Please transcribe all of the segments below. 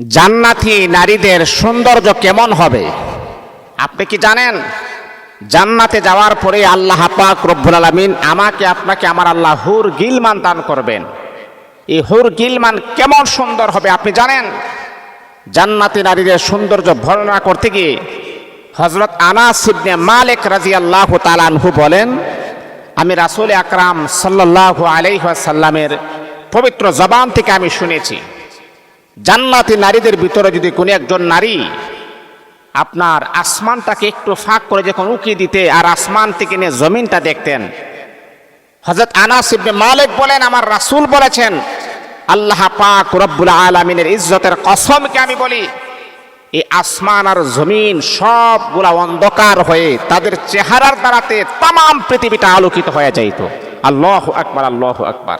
জান্নাতি নারীদের সৌন্দর্য কেমন হবে? আপনি কি জানেন? জান্নাতে যাওয়ার পরে আল্লাহ পাক রব্বুল আলমিন আমাকে, আপনাকে আমার আল্লাহ হুর গিলমান দান করবেন। এই হুর গিলমান কেমন সুন্দর হবে আপনি জানেন? জান্নাতি নারীদের সৌন্দর্য বর্ণনা করতে গিয়ে হজরত আনাস ইবনে মালিক রাজি আল্লাহ তালানহু বলেন, আমি রাসুল আকরাম সাল্লাহ আলাইসাল্লামের পবিত্র জবান থেকে আমি শুনেছি। জান্নাতি নারীদের ভিতরে যদি কোনো একজন নারী আপনার আসমানটাকে একটু ফাঁক করে যখন উকি দিতে আর আসমান থেকে নিয়ে জমিনটা দেখতেন হজরত আনাস ইবনে মালিক বলেন, আমার রাসূল বলেছেন, আল্লাহ পাক রব্বুল আলামিনের ইজ্জতের কসমকে আমি বলি, এই আসমান আর জমিন সবগুলা অন্ধকার হয়ে তাদের চেহারার দ্বারাতে তাম পৃথিবীটা আলোকিত হয়ে যাইত। আল্লাহ আকবার আল্লাহ আকবার।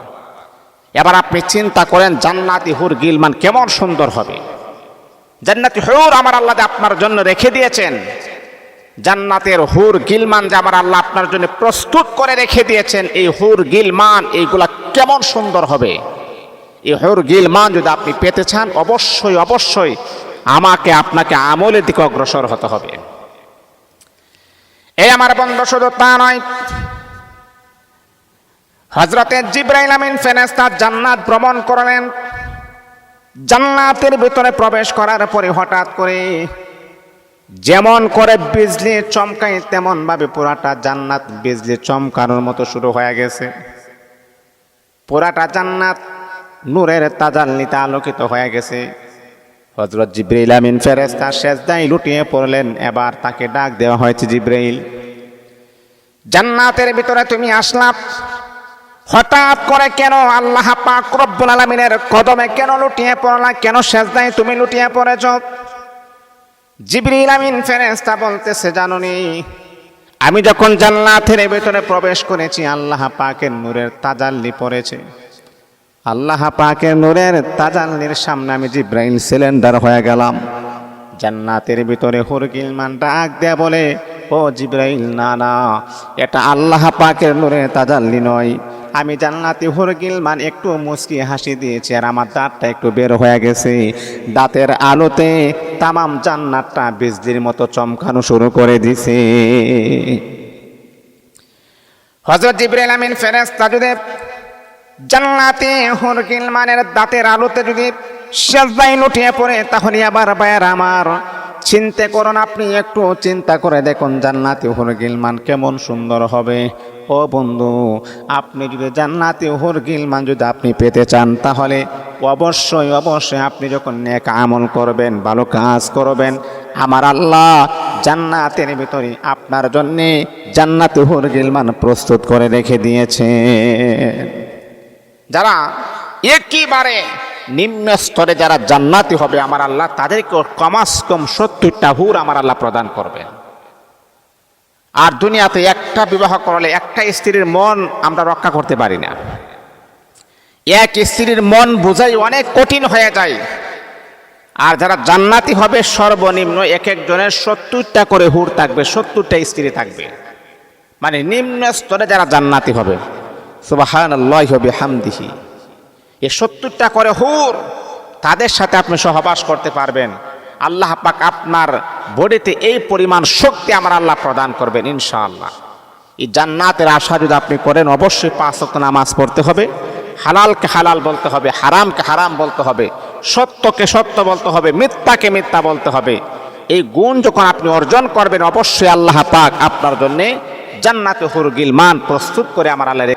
এবার আপনি চিন্তা করেন, জান্নাতি হুর গিলমান কেমন সুন্দর হবে। জান্নাতি হুর আমার আল্লাহ আপনার জন্য রেখে দিয়েছেন। জান্নাতের হুর গিলমান যে আমার আল্লাহ আপনার জন্য প্রস্তুত করে রেখে দিয়েছেন, এই হুর গিলমান এইগুলা কেমন সুন্দর হবে। এই হুর গিলমান যদি আপনি পেতে চান, অবশ্যই অবশ্যই আমাকে আপনাকে আমলের দিকে অগ্রসর হতে হবে। এই আমার বন্ধু, শুধু তা নয় হজরতে জিব্রাইল আমিন ফেরেস্তা জান্নাত ভ্রমণ করলেন। জান্নাতের ভিতরে প্রবেশ করার পরে হঠাৎ করে যেমন করে বিজলি চমকাই তেমন ভাবে পুরাটা জান্নাত বিজলি চমকানোর মতো শুরু হয়ে গেছে। পুরাটা জান্নাত নূরের তাজাল্লিতে আলোকিত হয়ে গেছে। হজরত জিব্রাইল আমিন ফেরেস্তা শেষদাই লুটিয়ে পড়লেন, এবার তাকে ডাক দেওয়া হয়েছে জিব্রাইল, জান্নাতের ভিতরে তুমি আসলাম। হঠাৎ করে কেন আল্লাহ পাক রব্বুল আলামিনের কদমে কেন লুটিয়ে পড়লা কেন শেষ সেজদায় তুমি লুটিয়ে পড়েছ? জিবরিল আমিন ফেরেশতা বলতেছে, জাননি, আমি যখন জান্নাতের ভিতরে প্রবেশ করেছি, আল্লাহ পাকের নূরের তাজাল্লি পড়েছে। আল্লাহ পাকের নূরের তাজাল্লির সামনে আমি জিব্রাইল সিলিন্ডার হয়ে গেলাম। জান্নাতের ভিতরে হুরগিলমান ডাক দেয়া বলে, ও জিব্রাইল, না না, এটা আল্লাহ পাকের নূরের তাজাল্লি নয়। আমি জান্নাতি হুরগিলমান একটু মুচকি হাসি দিয়েছি আর আমার দাঁতটা একটু বের হয়ে গেছে। দাঁতের আলোতে তামাম জান্নাতটা বিজলির মতো চমকানো শুরু করে দিছে। হজরত জিব্রাইল আমিন ফেরেস্তা যদি জান্নাতে হুরগিল মানের দাঁতের আলোতে যদি সেজদাই লুটিয়ে পড়ে, তাহলে আবার বায়ার আমার চিন্তা করুন, আপনি একটু চিন্তা করে দেখুন জান্নাতি হুরগিল মান কেমন সুন্দর হবে। ও বন্ধু, আপনি যদি জান্নাতি হুরগিল মান যদি আপনি পেতে চান, তাহলে অবশ্যই অবশ্যই আপনি যখন নেক আমল করবেন, ভালো কাজ করবেন, আমার আল্লাহ জান্নাতের ভিতরে আপনার জন্যে জান্নাতি হুরগিল মান প্রস্তুত করে রেখে দিয়েছে যারা একেবারে নিম্ন স্তরে যারা জান্নাতি হবে, আমার আল্লাহ তাদেরকে কমাস কম সত্তরটা হুর আমার আল্লাহ প্রদান করবেন। আর দুনিয়াতে একটা বিবাহ করলে একটা স্ত্রীর মন আমরা রক্ষা করতে পারি না। এক স্ত্রীর মন বোঝাই অনেক কঠিন হয়ে যায়। আর যারা জান্নাতি হবে, সর্বনিম্ন এক একজনের সত্তরটা করে হুর থাকবে, সত্তরটা স্ত্রী থাকবে। মানে নিম্ন স্তরে যারা জান্নাতি হবে হবে হামদিহি এ সত্তরটা করে হুর তাদের সাথে আপনি সহবাস করতে পারবেন। আল্লাহ পাক আপনার বডিতে এই পরিমাণ শক্তি আমার আল্লাহ প্রদান করবেন, ইনশাআল্লাহ। এই জান্নাতের আশা যদি আপনি করেন, অবশ্যই পাঁচ ওয়াক্ত নামাজ পড়তে হবে। হালালকে হালাল বলতে হবে, হারামকে হারাম বলতে হবে, সত্যকে সত্য বলতে হবে, মিথ্যাকে মিথ্যা বলতে হবে। এই গুণ যখন আপনি অর্জন করবেন, অবশ্যই আল্লাহ পাক আপনার জন্যে জান্নাতে হুরগিল মান প্রস্তুত করে আমার আল্লাহ